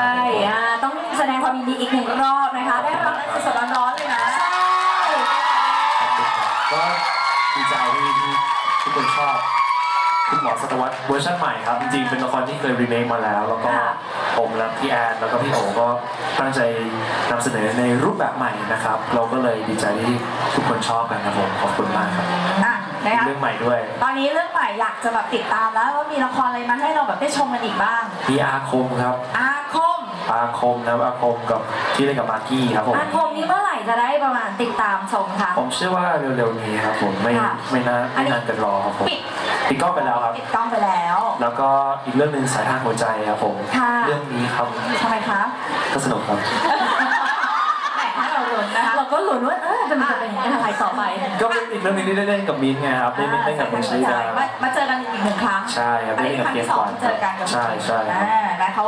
อ่าต้องแสดงความยินดีอีกหนึ่งรอบนะคะ ได้รับเงินสดๆร้อนๆเลยนะใช่ก็ดีใจที่ที่ทุกคนชอบคุณหมอสัตวรรษเวอร์ชันใหม่ครับ จริงๆ เป็นละครที่เคยรีเมคมาแล้ว แล้วก็ค่ะผมและพี่แอนแล้วก็พี่โอก็ตั้งใจนำเสนอในรูปแบบใหม่นะครับ เราก็เลยดีใจที่ทุกคนชอบกันครับผมขอบคุณมากครับอะนะคะ เรื่องใหม่ด้วย ตอนนี้เรื่องใหม่อยากจะแบบติดตามแล้วว่ามีละครอะไรมาให้เราแบบได้ชมกันอีกบ้างพี่อาคมครับอาคม อาคมนะครับอาคมกับที่เล่นกับมากกี้ครับผม อาคมนี้เมื่อไหร่จะได้ประมาณติดตามชมคะ ผมเชื่อว่าเร็วๆนี้ครับผมไม่ค่ะ ไม่นานอันไม่นี้นานเกินรอครับผมปิดปิดกล้องไปแล้วครับ ปิดกล้องไปแล้ว แล้วก็อีกเรื่องหนึ่งสายทางหัวใจครับผม ค่ะ เรื่องนี้ครับทำไมคะ ก็สนุกครับแหมให้เรา ก็หลุนว่าเออจะมันจะเป็นยังไงต่อไปก็เป็นอีกเรื่องหนึงที่ได้เล่นกับมิ้นท์ไงครับได้เล่นเล่นกับมิ้นท์ชลิดามามาเจอกันอีกหนึ่งครั้งใช่ครับอันได้นี้เล่นกับรั้งเพียงที่สองวัญที่เจอกันกับใช่ใช่ครับ อ่านะเขา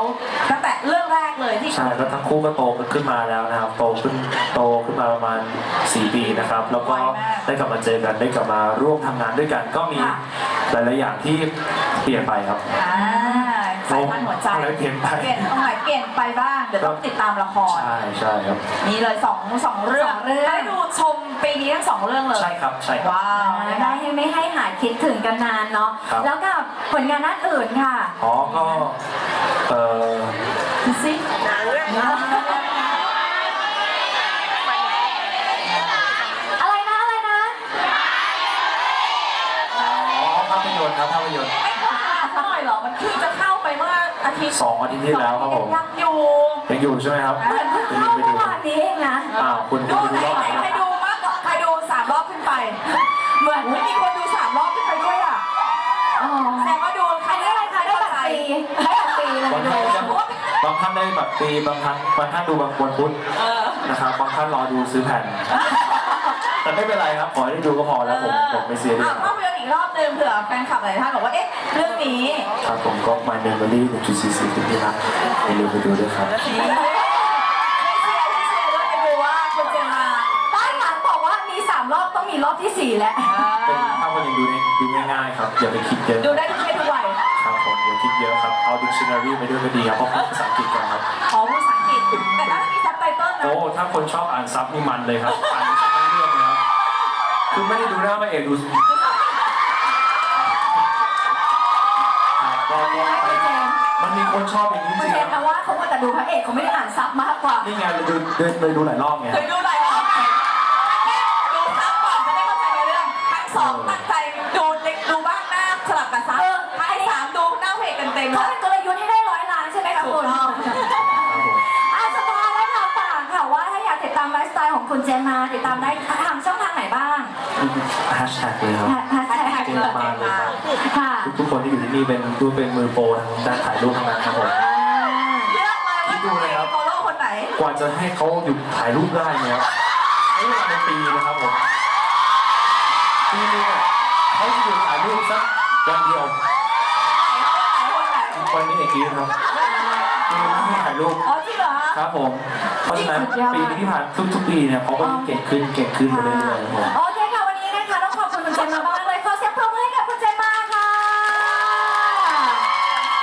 ตั้งแต่เรื่องแรกเลยที่ ใช่แล้วทั้งคู่ก็โตขึ้นมาแล้วนะครับ โตขึ้นโตขึ้นมาประมาณ 4 ปีนะครับ แล้วก็ได้กลับมาเจอกันได้กลับมาร่วมทำงานด้วยกัน ก็มีหลายๆอย่างที่เปลี่ยนไปครับ อ่า สายพันธุ์หัวใจอะไรเปลี่ยนไปเปลี่ยนตรงไหนเปลี่ยนไปบ้าง เดี๋ยวต้องติดตามละคร ใช่ใช่ครับ นี่เลยสองสองเรื่องสองเรื่อง ได้ดูชมปีนี้ทั้งสองเรื่องเลย ใช่ครับใช่ครับ ว้าวนะได้คะ ให้ไม่ให้หายคิดถึงกันนานเนาะ ครับ แล้วกับผลงานด้านอื่นค่ะอ๋อก็เอ่อดูสิอะไรนะอะไรนะ อ๋อภาพยนตร์ครับภาพยนตร์ ไม่พลาดหน่อยเหรอ มันคือจะ ทิตย์สองอาทิตย์ที่แล้วครับผม ยังอยู่ยังอยู่ใช่ไหมครับเหมือนเพิ่งจะเข้าไปเมื่ดูอวานนี้เองนะอ้าวคุณคุดูณไหนดูรอบไหนไหนใครดูมากกว่าใครดูสามรอบขึ้นไป เหมือนอุ๊ยมีคนดูสามรอบขึ้นไปด้วยอะอ๋อแสดงว่าดูใครอันนี้อะไรคะได้บัตรฟรีได้บัตรฟรีเลยบางดูท่านยังบางท่านได้แบบปีบางท่านบางท่านดูบางวันพุธเออ นะครับบางท่านรอดูซื้อแผ่น แต่ไม่เป็นไรครับขอให้ได้ดูก็พอแล้วผมผมไม่เสียดีอะภาพยนตร์ อีกรอบหนึงเผื่อแฟนคลับหลายท่านบอกว่าเอ๊ะเรื่องนี้ครับผมก็ My Memory 1.44ที่รักอย่าลืมไปดูด้วยครับนี่ไม่เชียร์ไม่เชียร์ด้วยไปดูว่าคุณเจมมาบ้านหลังบอกว่ามีสามรอบต้องมีรอบที่สี่แล้วเป็นภาพยนตร์ดูได้ดูง่ายๆครับ อย่าไปคิดเยอะดูได้ทุกเพศทุกวัยครับผมอย่าคิดเยอะครับ เอา dictionary ไปด้วยก็ดีครับเพราะพูดภาษาอังกฤษกันครับ ขอภาษาอังกฤษแต่ถ้ามีซับไตเติ้ลนะ โอ้ถ้าคนชอบอ่านซับนี่มันเลยครับ อ่านซับทั้งเรื่องเลยครับ คือไม่ได้ดูหน้าพระเอกดู มันมีคนชอบอย่างนี้จคุณริงเชๆนครับนะว่าเขาควรแต่ดูพระเอกเขาไม่ได้อ่านซับมากกว่านี่ไงเลยดูเลยเลยดูหลายรอบไง เคยดูหลายรอบดูซับก่อนจะได้เข้าใจในเรื่องทั้งสองตั้งใจดูเล็กดูบ้างหน้าสลับกับซับเออทั้งสามดูหน้าเพจกันเต็มเขาแล้วเป็นกลยุทธ์ให้ได้ร้อยล้านใช่ไหมคะถูคุกณต้องอาสปาแล้วค่ะฝากค่ะว่าถ้าอยากติดตามไลฟ์สไตล์ของคุณเจนมาติดตามได้ทางช่องทางไหนบ้างแฮชแท็กเลยครับ แฮชแท็กเจนมาเลยครับค่ะ ทุกคนที่อยู่ที่นี่เป็นดูเป็นมือโปรทางด้านถ่ายรูปทั้งนั้นครับผมอ่าเลือกเลยว่าจะให้ฟอลโล่คนไหน กว่าจะให้เขาหยุดถ่ายรูปได้เนี่ยใช้เวลาเป็นปีนะครับผมปีนึงอะเขาจะหยุดถ่ายรูปสักวันเดียววันนี้เอกรีครับปีนึงไม่ให้ถ่ายรูป อ๋อจริงเหรอฮะครับผม เพราะฉะนั้นปีที่ผ่านทุกๆปีเนี่ยเขาก็ยิ่งเก่งขึ้นเก่งขึ้นไปเรื่อยๆครับผมโอเคค่ะวันนี้นะคะต้อ